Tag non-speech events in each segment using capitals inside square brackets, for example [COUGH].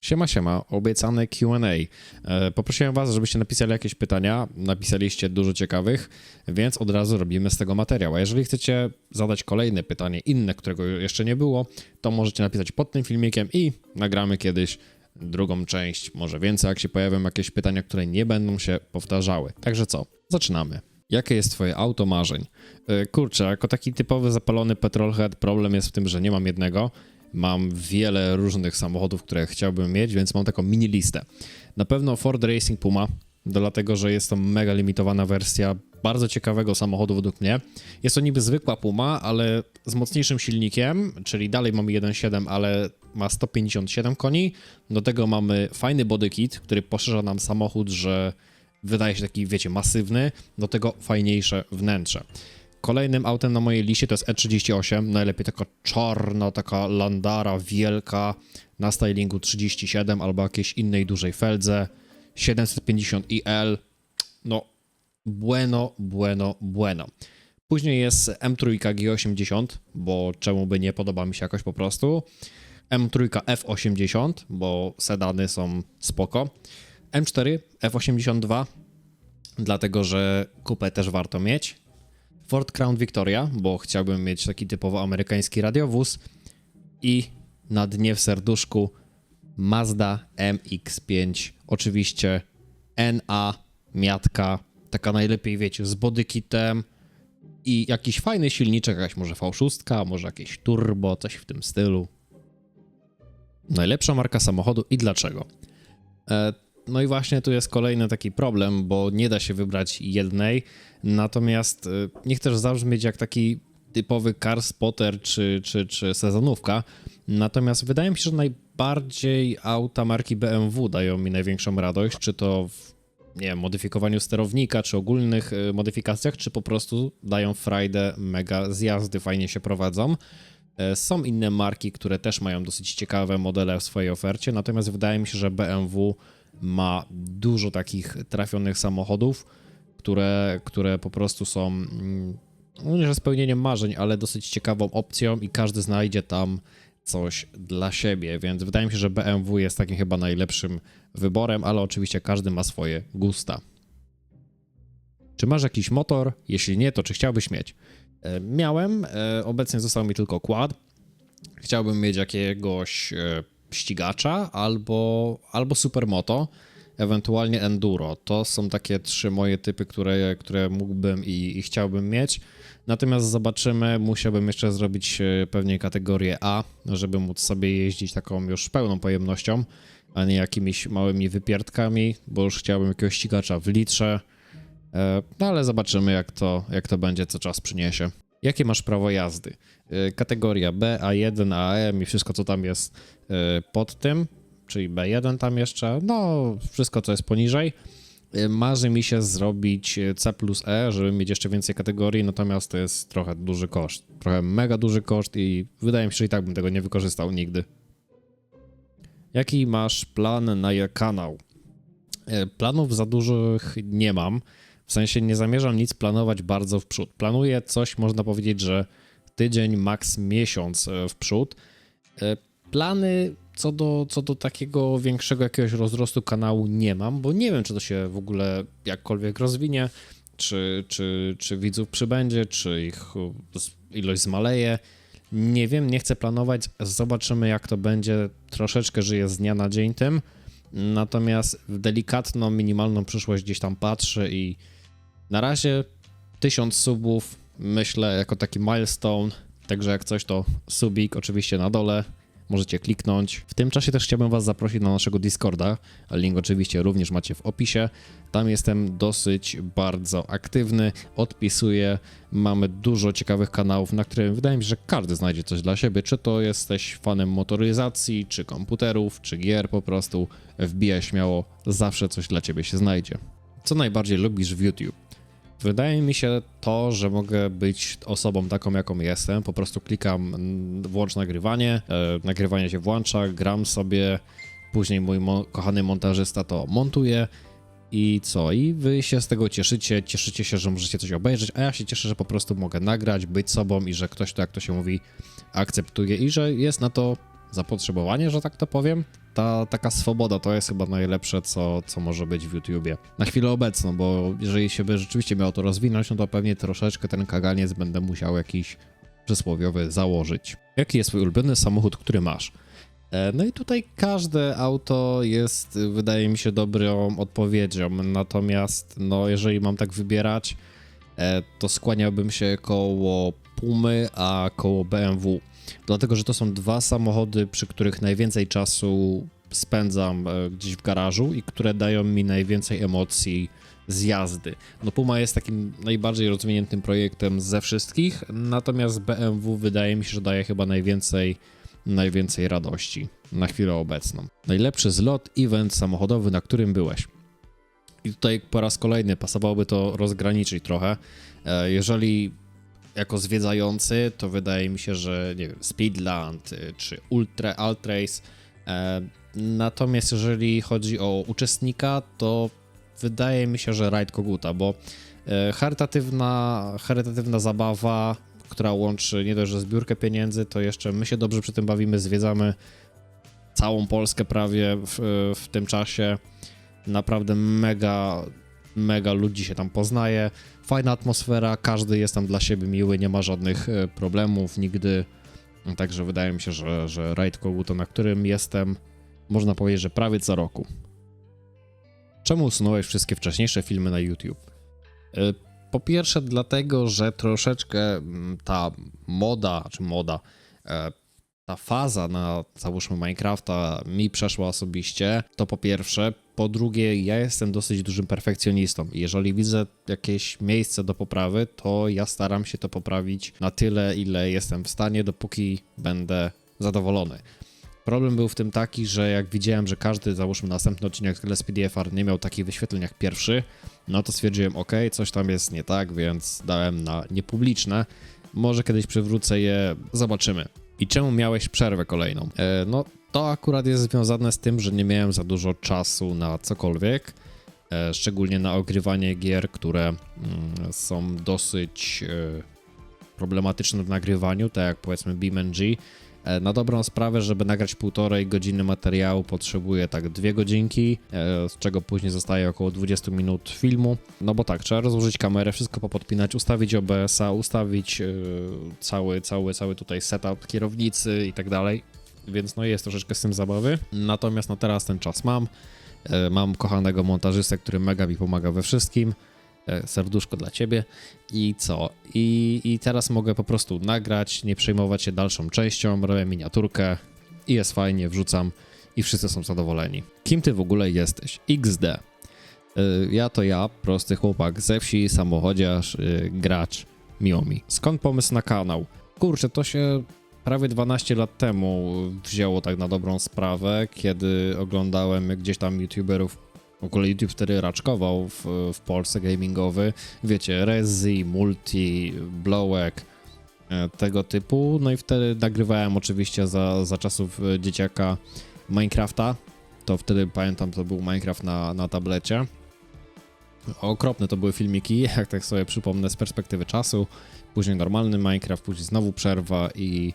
Siema, siema, obiecane QA. E, Poprosiłem Was, żebyście napisali jakieś pytania. Napisaliście dużo ciekawych, więc od razu robimy z tego materiał. A jeżeli chcecie zadać kolejne pytanie, inne, którego jeszcze nie było, to możecie napisać pod tym filmikiem i nagramy kiedyś drugą część, może więcej, jak się pojawią jakieś pytania, które nie będą się powtarzały. Także co, zaczynamy. Jakie jest twoje auto marzeń? E, Kurczę, jako taki typowy zapalony petrolhead problem jest w tym, że nie mam jednego. Mam wiele różnych samochodów, które chciałbym mieć, więc mam taką mini listę. Na pewno Ford Racing Puma, dlatego że jest to mega limitowana wersja bardzo ciekawego samochodu według mnie. Jest to niby zwykła Puma, ale z mocniejszym silnikiem, czyli dalej mamy 1.7, ale ma 157 koni. Do tego mamy fajny bodykit, który poszerza nam samochód, że wydaje się taki, wiecie, masywny. Do tego fajniejsze wnętrze. Kolejnym autem na mojej liście to jest E38, najlepiej taka czarna, taka Landara wielka na stylingu 37 albo jakiejś innej dużej feldze. 750IL, no bueno, bueno, bueno. Później jest M3 G80, bo czemu by nie, podoba mi się jakoś po prostu. M3 F80, bo sedany są spoko. M4 F82, dlatego że kupę też warto mieć. Ford Crown Victoria, bo chciałbym mieć taki typowo amerykański radiowóz. I na dnie w serduszku Mazda MX5. Oczywiście NA, miatka, taka najlepiej wiecie, z bodykitem i jakiś fajny silniczek, jakaś może V6, może jakieś turbo, coś w tym stylu. Najlepsza marka samochodu i dlaczego? No i właśnie tu jest kolejny taki problem, bo nie da się wybrać jednej, natomiast y, nie chcesz zabrzmieć jak taki typowy car spotter czy, czy, czy sezonówka, natomiast wydaje mi się, że najbardziej auta marki BMW dają mi największą radość, czy to w nie wiem, modyfikowaniu sterownika, czy ogólnych y, modyfikacjach, czy po prostu dają frajdę, mega zjazdy, fajnie się prowadzą. E, Są inne marki, które też mają dosyć ciekawe modele w swojej ofercie, natomiast wydaje mi się, że BMW ma dużo takich trafionych samochodów, które, które po prostu są, mm, no nie że spełnieniem marzeń, ale dosyć ciekawą opcją i każdy znajdzie tam coś dla siebie, więc wydaje mi się, że BMW jest takim chyba najlepszym wyborem, ale oczywiście każdy ma swoje gusta. Czy masz jakiś motor? Jeśli nie, to czy chciałbyś mieć? E, Miałem, e, obecnie został mi tylko quad. Chciałbym mieć jakiegoś e, ścigacza albo, albo supermoto, ewentualnie enduro. To są takie trzy moje typy, które, które mógłbym i, i chciałbym mieć. Natomiast zobaczymy, musiałbym jeszcze zrobić e, pewnie kategorię A, żeby móc sobie jeździć taką już pełną pojemnością, a nie jakimiś małymi wypierdkami, bo już chciałbym jakiegoś ścigacza w litrze. E, No ale zobaczymy, jak to, jak to będzie, co czas przyniesie. Jakie masz prawo jazdy? E, Kategoria B, A1, AM i wszystko, co tam jest e, pod tym, czyli B1 tam jeszcze, no wszystko, co jest poniżej. E, Marzy mi się zrobić C plus E, żeby mieć jeszcze więcej kategorii, natomiast to jest trochę duży koszt. Trochę mega duży koszt i wydaje mi się, że i tak bym tego nie wykorzystał nigdy. Jaki masz plan na kanał? Planów za dużych nie mam. W sensie nie zamierzam nic planować bardzo w przód. Planuję coś, można powiedzieć, że tydzień, maks miesiąc e, w przód. E, Plany co do, co do takiego większego jakiegoś rozrostu kanału nie mam, bo nie wiem, czy to się w ogóle jakkolwiek rozwinie, czy, czy, czy widzów przybędzie, czy ich ilość zmaleje. Nie wiem, nie chcę planować. Zobaczymy, jak to będzie. Troszeczkę żyję z dnia na dzień tym. Natomiast w delikatną, minimalną przyszłość gdzieś tam patrzę i na razie 1000 subów myślę jako taki milestone. Także jak coś to subik oczywiście na dole. Możecie kliknąć. W tym czasie też chciałbym Was zaprosić na naszego Discorda. Link oczywiście również macie w opisie. Tam jestem dosyć bardzo aktywny, odpisuję. Mamy dużo ciekawych kanałów, na którym wydaje mi się, że każdy znajdzie coś dla siebie. Czy to jesteś fanem motoryzacji, czy komputerów, czy gier po prostu. Wbijaj śmiało, zawsze coś dla Ciebie się znajdzie. Co najbardziej lubisz w YouTube? Wydaje mi się to, że mogę być osobą taką, jaką jestem. Po prostu klikam włącz nagrywanie, e, nagrywanie się włącza, gram sobie, później mój mo- kochany montażysta to montuje i co? I wy się z tego cieszycie, cieszycie się, że możecie coś obejrzeć, a ja się cieszę, że po prostu mogę nagrać, być sobą i że ktoś to, jak to się mówi, akceptuje i że jest na to zapotrzebowanie, że tak to powiem. Ta taka swoboda to jest chyba najlepsze, co, co może być w YouTubie. Na chwilę obecną, bo jeżeli się by rzeczywiście miało to rozwinąć, no to pewnie troszeczkę ten kaganiec będę musiał jakiś przysłowiowy założyć. Jaki jest twój ulubiony samochód, który masz? E, No i tutaj każde auto jest, wydaje mi się, dobrą odpowiedzią. Natomiast, no, jeżeli mam tak wybierać, to skłaniałbym się koło Pumy, a koło BMW. Dlatego, że to są dwa samochody, przy których najwięcej czasu spędzam e, gdzieś w garażu i które dają mi najwięcej emocji z jazdy. No Puma jest takim najbardziej rozwiniętym projektem ze wszystkich, natomiast BMW wydaje mi się, że daje chyba najwięcej najwięcej radości na chwilę obecną. Najlepszy zlot, event samochodowy, na którym byłeś. I tutaj po raz kolejny pasowałoby to rozgraniczyć trochę. E, Jeżeli jako zwiedzający, to wydaje mi się, że nie wiem, Speedland y, czy Ultra Altrace. E, Natomiast jeżeli chodzi o uczestnika, to wydaje mi się, że Raid Koguta, bo e, charytatywna, charytatywna zabawa, która łączy nie dość, że zbiórkę pieniędzy, to jeszcze my się dobrze przy tym bawimy, zwiedzamy całą Polskę prawie w, w tym czasie. Naprawdę mega, mega ludzi się tam poznaje. Fajna atmosfera, każdy jest tam dla siebie miły, nie ma żadnych e, problemów nigdy. Także wydaje mi się, że, że Raid Koguto, na którym jestem, można powiedzieć, że prawie co roku. Czemu usunąłeś wszystkie wcześniejsze filmy na YouTube? E, Po pierwsze, dlatego, że troszeczkę mm, ta moda, czy moda, e, ta faza na załóżmy Minecrafta mi przeszła osobiście, to po pierwsze. Po drugie, ja jestem dosyć dużym perfekcjonistą jeżeli widzę jakieś miejsce do poprawy, to ja staram się to poprawić na tyle, ile jestem w stanie, dopóki będę zadowolony. Problem był w tym taki, że jak widziałem, że każdy, załóżmy następny odcinek Let's PDFR nie miał takich wyświetleń jak pierwszy, no to stwierdziłem, ok, coś tam jest nie tak, więc dałem na niepubliczne. Może kiedyś przywrócę je, zobaczymy. I czemu miałeś przerwę kolejną? E, no, to akurat jest związane z tym, że nie miałem za dużo czasu na cokolwiek, e, szczególnie na ogrywanie gier, które mm, są dosyć e, problematyczne w nagrywaniu, tak jak powiedzmy BeamNG. Na dobrą sprawę, żeby nagrać półtorej godziny materiału, potrzebuję tak dwie godzinki, e, z czego później zostaje około 20 minut filmu. No bo tak, trzeba rozłożyć kamerę, wszystko popodpinać, ustawić OBS-a, ustawić e, cały, cały, cały tutaj setup kierownicy i tak dalej. Więc no jest troszeczkę z tym zabawy. Natomiast no teraz ten czas mam. E, Mam kochanego montażystę, który mega mi pomaga we wszystkim. E, Serduszko dla ciebie. I co? I, I teraz mogę po prostu nagrać, nie przejmować się dalszą częścią, robię miniaturkę i jest fajnie, wrzucam i wszyscy są zadowoleni. Kim ty w ogóle jesteś? XD. Y, Ja to ja, prosty chłopak ze wsi, samochodziarz, y, gracz, miło mi. Skąd pomysł na kanał? Kurczę, to się prawie 12 lat temu wzięło tak na dobrą sprawę, kiedy oglądałem gdzieś tam youtuberów w ogóle YouTube wtedy raczkował w, w Polsce gamingowy. Wiecie, Rezi, Multi, Blowek, e, tego typu. No i wtedy nagrywałem oczywiście za, za czasów e, dzieciaka Minecrafta. To wtedy pamiętam, to był Minecraft na, na tablecie. Okropne to były filmiki, [LAUGHS] jak tak sobie przypomnę z perspektywy czasu. Później normalny Minecraft, później znowu przerwa i,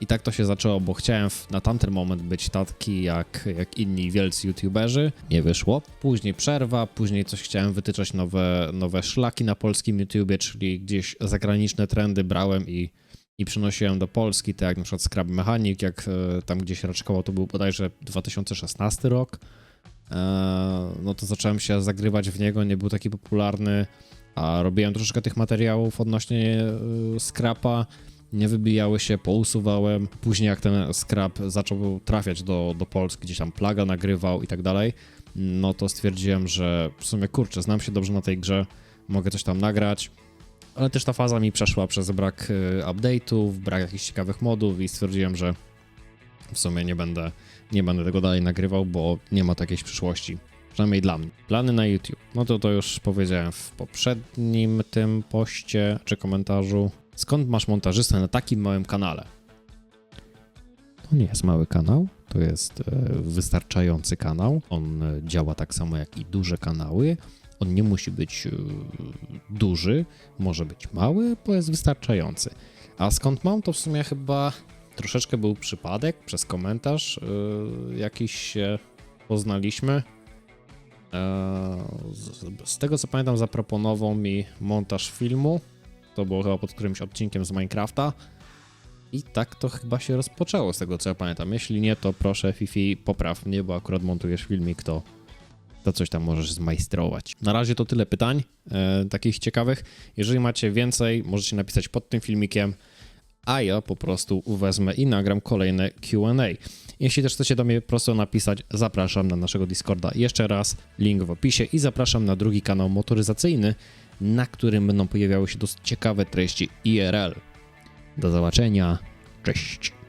i tak to się zaczęło, bo chciałem w, na tamten moment być taki jak, jak inni wielcy youtuberzy. Nie wyszło. Później przerwa, później coś chciałem wytyczać nowe, nowe szlaki na polskim YouTubie, czyli gdzieś zagraniczne trendy brałem i, i przynosiłem do Polski, tak jak na przykład Scrap Mechanic, jak e, tam gdzieś raczkował, to był bodajże 2016 rok. E, no to zacząłem się zagrywać w niego, nie był taki popularny, a robiłem troszeczkę tych materiałów odnośnie e, Scrapa, nie wybijały się, pousuwałem. Później jak ten scrap zaczął trafiać do, do Polski, gdzieś tam plaga nagrywał i tak dalej, no to stwierdziłem, że w sumie kurczę, znam się dobrze na tej grze, mogę coś tam nagrać. Ale też ta faza mi przeszła przez brak y, update'ów, brak jakichś ciekawych modów i stwierdziłem, że w sumie nie będę, nie będę tego dalej nagrywał, bo nie ma takiej przyszłości. Przynajmniej dla mnie. Plany na YouTube. No to to już powiedziałem w poprzednim tym poście czy komentarzu. Skąd masz montażystę na takim małym kanale? To nie jest mały kanał, to jest e, wystarczający kanał. On e, działa tak samo jak i duże kanały. On nie musi być e, duży, może być mały, bo jest wystarczający. A skąd mam, to w sumie chyba troszeczkę był przypadek, przez komentarz jakiś się poznaliśmy. Z tego co pamiętam, zaproponował mi montaż filmu. To było chyba pod którymś odcinkiem z Minecrafta. I tak to chyba się rozpoczęło, z tego co ja pamiętam. Jeśli nie, to proszę Fifi, popraw mnie, bo akurat montujesz filmik, to, to coś tam możesz zmajstrować. Na razie to tyle pytań, e, takich ciekawych. Jeżeli macie więcej, możecie napisać pod tym filmikiem, a ja po prostu wezmę i nagram kolejne QA. Jeśli też chcecie do mnie prosto napisać, zapraszam na naszego Discorda. Jeszcze raz link w opisie i zapraszam na drugi kanał motoryzacyjny, na którym będą pojawiały się dosyć ciekawe treści IRL. Do zobaczenia. Cześć.